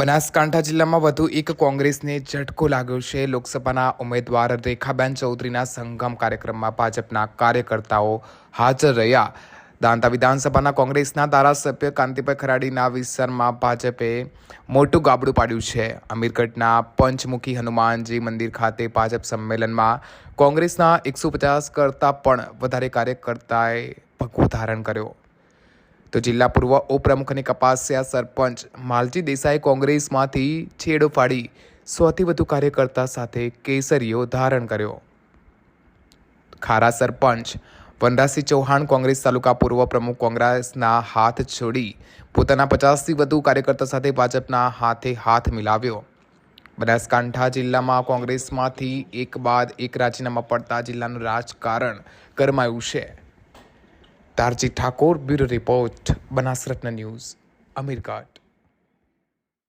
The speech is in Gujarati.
બનાસકાંઠા જિલ્લામાં વધુ એક કોંગ્રેસને ઝટકો લાગ્યો છે. લોકસભાના ઉમેદવાર રેખાબેન ચૌધરીના સંગમ કાર્યક્રમમાં ભાજપના કાર્યકર્તાઓ હાજર રહ્યા. દાંતા વિધાનસભાના કોંગ્રેસના ધારાસભ્ય કાંતિભાઈ ખરાડીના વિસ્તારમાં ભાજપે મોટું ગાબડું પાડ્યું છે. અમીરગઢના પંચમુખી હનુમાનજી મંદિર ખાતે ભાજપ સંમેલનમાં કોંગ્રેસના એકસો પચાસ કરતાં પણ વધારે કાર્યકર્તાએ ભગવો ધારણ કર્યો. તો જિલ્લા પૂર્વ ઉપપ્રમુખ અને કપાસિયા સરપંચ માલજી દેસાઈ કોંગ્રેસમાંથી છેડો ફાડી સોથી વધુ કાર્યકર્તા સાથે કેસરીઓ ધારણ કર્યો. ખારા સરપંચ વનરાજસિંહ ચૌહાણ કોંગ્રેસ તાલુકા પૂર્વ પ્રમુખ કોંગ્રેસના હાથ છોડી પોતાના પચાસથી વધુ કાર્યકર્તા સાથે ભાજપના હાથે હાથ મિલાવ્યો. બનાસકાંઠા જિલ્લામાં કોંગ્રેસમાંથી એક બાદ એક રાજીનામા પડતા જિલ્લાનું રાજકારણ ગરમાયું છે. Tarji Thakor bureau report Banasratna news Amirgadh